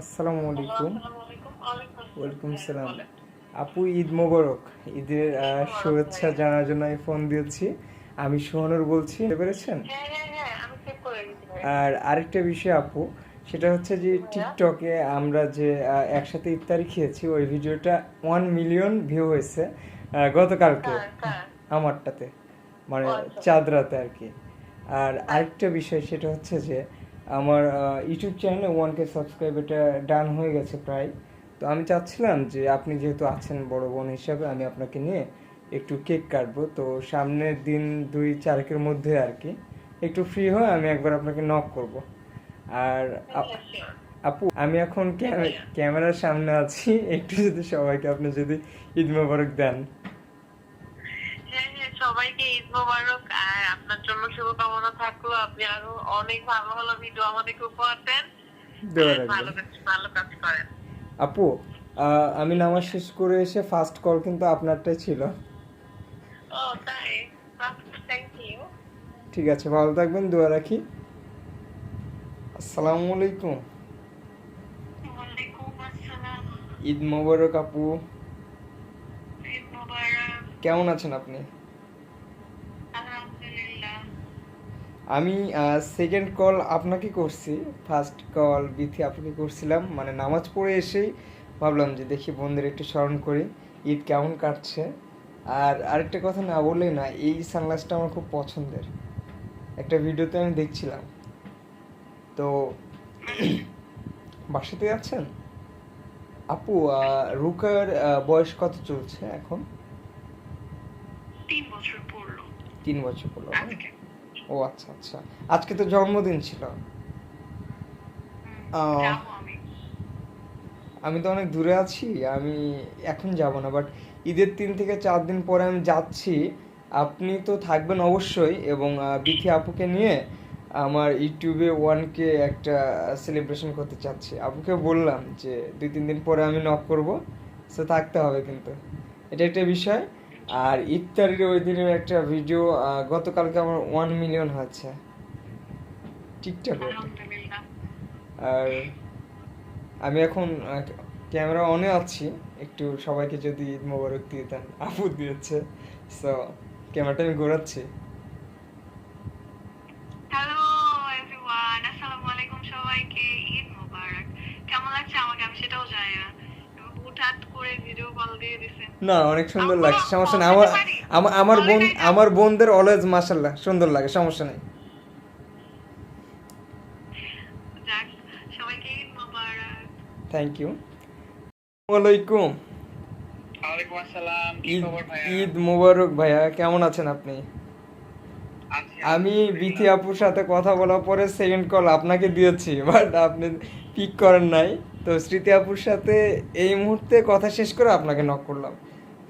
আসসালামু আলাইকুম। ওয়ালাইকুম সালাম। আপু ঈদ মোবারক। ঈদের শুভেচ্ছা জানার জন্য আমি ফোন দিয়েছি। আমি সোহানুর বলছি পেরেছেন? হ্যাঁ হ্যাঁ হ্যাঁ। আর আরেকটা বিষয় আপু সেটা হচ্ছে যে টিকটকে আমরা যে একসাথে ইফতারি খেয়েছি ওই ভিডিওটা ওয়ান মিলিয়ন ভিউ হয়েছে গতকালকে? আমারটাতে মানে আচ্ছা। চাঁদ রাতে আর কি। আর আরেকটা বিষয় সেটা হচ্ছে যে আমার ইউটিউব চ্যানেলে ওয়ান কে সাবস্ক্রাইব এটা ডান হয়ে গেছে প্রায়। তো আমি চাচ্ছিলাম যে আপনি যেহেতু আছেন বড় বোন হিসাবে আমি আপনাকে নিয়ে একটু কেক কাটবো। তো সামনের দিন দুই চারেকের মধ্যে আর কি একটু ফ্রি হয়ে আমি একবার আপনাকে নক করব। আর আপ- আমি এখন ক্যামেরার সামনে আছি। একটু যদি সবাইকে আপনি যদি ঈদ মোবারক দেন। হ্যাঁ হ্যাঁ সবাইকে ঈদ মোবারক। আপনার জন্য শুভকামনা থাকল। আপনি আরও অনেক ভালো ভালো ভিডিও আমাদেরকে উপহার দেন। ভালো কাজ ভালো কাজ করেন। আপু আমি নামাজ শেষ করে এসে ফার্স্ট কল কিন্তু আপনারটাই ছিল। ও তাই? থ্যাংক ইউ ঠিক আছে ভালো থাকবেন দোয়া রাখি। আসসালামু আলাইকুম। ঈদ মোবারক আপু। কেমন আছেন আপনি? আমি সেকেন্ড কল আপনাকে করছি। ফার্স্ট কল বিথি আপনাকে করছিলাম। মানে নামাজ পড়ে এসেই ভাবলাম যে দেখি বন্ধুদের একটু স্মরণ করি। ঈদ কেমন কাটছে? আর আরেকটা কথা না বললেই না এই সানগ্লাসটা আমার খুব পছন্দের। একটা ভিডিওতে আমি দেখছিলাম। তো বাসাতে আছেন আপু রুকার বয়স কত চলছে এখন? তিন বছর পড়ল। তিন বছর পড়ল? আজকে ও আচ্ছা আচ্ছা। আজকে তো জন্মদিন ছিল। আমি। তো অনেক দূরে আছি আমি এখন যাব না বাট ঈদের তিন থেকে চার দিন পরে আমি যাচ্ছি। আপনি তো থাকবেন অবশ্যই এবং বিথি আপুকে নিয়ে আমার ইউটিউবে ওয়ানকে একটা সেলিব্রেশন করতে চাচ্ছি। আপুকে বললাম যে দুই তিন দিন পরে আমি নক করব। সো থাকতে হবে কিন্তু। এটা একটা বিষয়। আর ইফতারির ওই দিনের একটা ভিডিও গতকালকে আমার ওয়ান মিলিয়ন হচ্ছে টিকটক আর আমি এখন ক্যামেরা অনে আছি। একটু সবাইকে যদি ঈদ মোবারক দিয়ে দেন আপু দিয়েছে। সো ক্যামেরাটা আমি ঘোরাচ্ছি। না অনেক সুন্দর লাগছে সমস্যা নেই। আমার আমার আমার বোন? আমার বোনদের অলওয়েজ মাশাল্লাহ সুন্দর লাগে সমস্যা নেই। ঈদ মোবারক। থ্যাংক ইউ ঈদ মোবারক ভাইয়া কেমন আছেন আপনি? আমি বিথি আপুর সাথে কথা বলার পরে সেকেন্ড কল আপনাকে দিয়েছি বাট আপনি পিক করেন নাই। তো স্মৃতি আপুর সাথে এই মুহূর্তে কথা শেষ করে আপনাকে নক করলাম।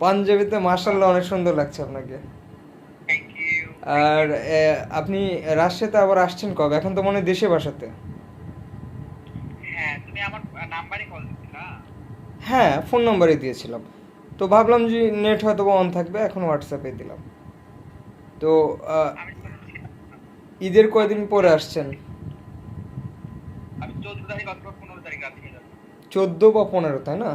পাঞ্জাবিতে মার্শাল্লাহ অনেক সুন্দর লাগছে আপনাকে। আর আপনি রাজশাহীতে আবার আসছেন কবে? এখন তো মনে হয় দেশে বাসাতে। হ্যাঁ তুমি আমার নাম্বারে কল দিছিলা হ্যাঁ ফোন নম্বরে দিয়েছিলাম। তো ভাবলাম যে নেট হয়তো অন থাকবে এখন হোয়াটসঅ্যাপে দিলাম। তো ঈদের কয়দিন পরে আসছেন? আমি চোদ্দ তারিখ অথবা পনেরো তারিখ রাত্রে চোদ্দ বা পনেরো তাই না?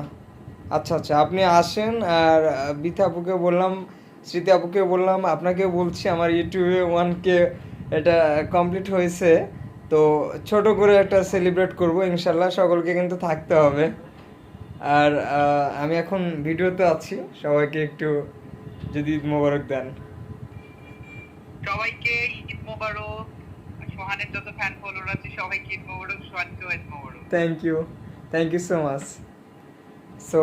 আচ্ছা আচ্ছা আপনি আসেন আর বিথা আপুকে বললাম স্মৃতি আপুকে বললাম আপনাকে বলছি আমার ইউটিউবে ওয়ান কে এটা কমপ্লিট হয়েছে। তো ছোট করে একটা সেলিব্রেট করব ইনশাল্লাহ সকলকে কিন্তু থাকতে হবে। আর আমি এখন ভিডিওতে আছি সবাইকে একটু যদি ঈদ মোবারক দেন। সবাইকে ঈদ মোবারক সোহানের যত ফ্যান ফলোয়ার আছে সবাইকে Eid Mubarak সোহানকেও Eid Mubarak. Thank you thank you so much so